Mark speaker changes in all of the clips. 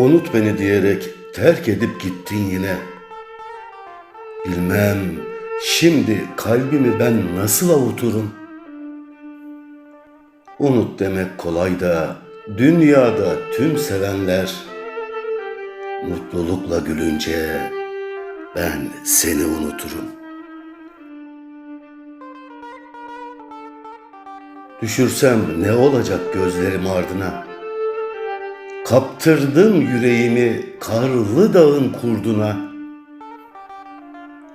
Speaker 1: Unut beni diyerek terk edip gittin yine. Bilmem şimdi kalbimi ben nasıl avuturum? Unut demek kolay da dünyada tüm sevenler mutlulukla gülünce ben seni unuturum. Düşürsem ne olacak gözlerim ardına? Kaptırdım yüreğimi karlı dağın kurduna.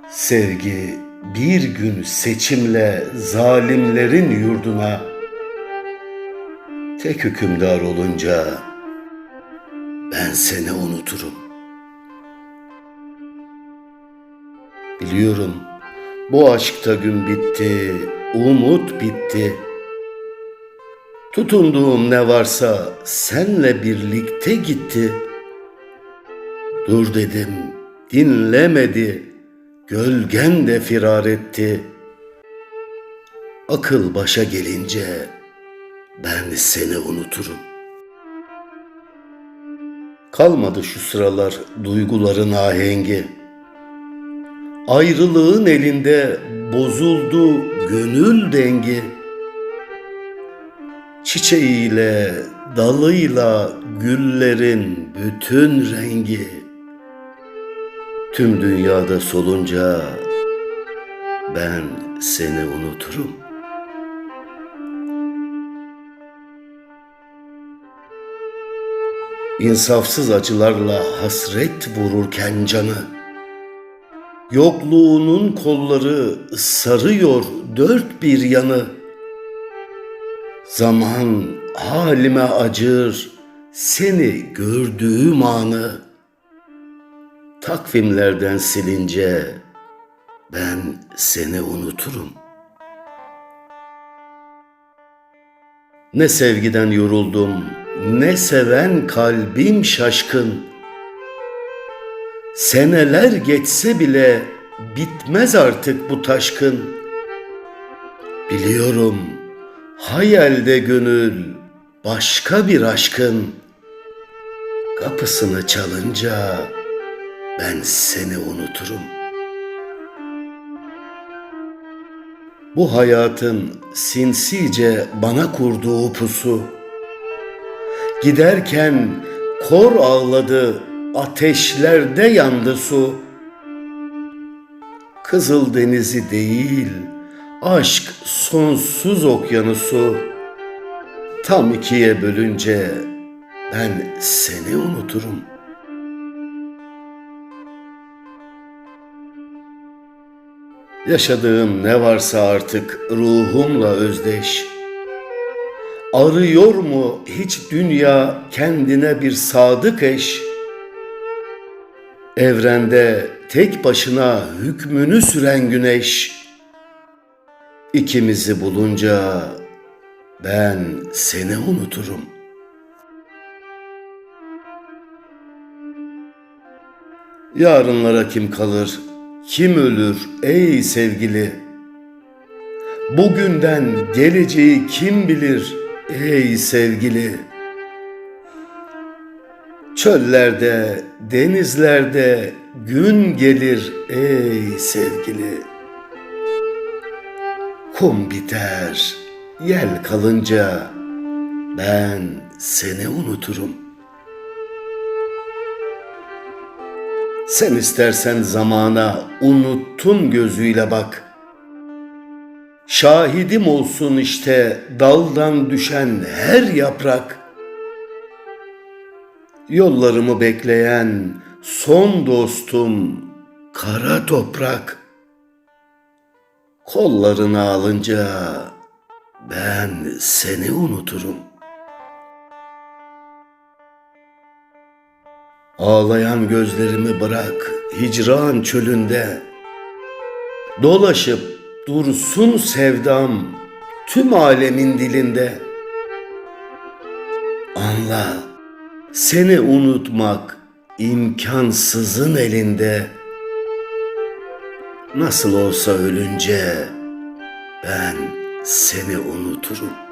Speaker 1: Sevgi bir gün seçimle zalimlerin yurduna. Tek hükümdar olunca ben seni unuturum. Biliyorum bu aşkta gün bitti, umut bitti. Tutunduğum ne varsa senle birlikte gitti. Dur dedim, dinlemedi, gölgen de firar etti. Akıl başa gelince ben seni unuturum. Kalmadı şu sıralar duyguların ahengi. Ayrılığın elinde bozuldu gönül dengi. Çiçeğiyle, dalıyla güllerin bütün rengi. Tüm dünyada solunca ben seni unuturum. İnsafsız acılarla hasret vururken canı, Yokluğunun kolları sarıyor dört bir yanı. Zaman halime acır seni gördüğüm anı. Takvimlerden silince ben seni unuturum. Ne sevgiden yoruldum, ne seven kalbim şaşkın. Seneler geçse bile bitmez artık bu taşkın. Biliyorum hayalde gönül başka bir aşkın. Kapısını çalınca ben seni unuturum. Bu hayatın sinsice bana kurduğu pusu. Giderken kor ağladı ateşlerde yandı su. Kızıl denizi değil, aşk sonsuz okyanusu. Tam ikiye bölünce ben seni unuturum. Yaşadığım ne varsa artık ruhumla özdeş. Arıyor mu hiç dünya kendine bir sadık eş? Evrende tek başına hükmünü süren güneş. İkimizi bulunca ben seni unuturum. Yarınlara kim kalır, kim ölür ey sevgili? Bugünden geleceği kim bilir ey sevgili? Çöllerde, denizlerde gün gelir ey sevgili. Kum biter, yel kalınca ben seni unuturum. Sen istersen zamana unuttun gözüyle bak. Şahidim olsun işte daldan düşen her yaprak.'' Yollarımı bekleyen son dostum kara toprak. Kollarını alınca ben seni unuturum. Ağlayan gözlerimi bırak hicran çölünde. Dolaşıp dursun sevdam tüm alemin dilinde. Anla seni unutmak imkansızın elinde. Nasıl olsa ölünce ben seni unuturum.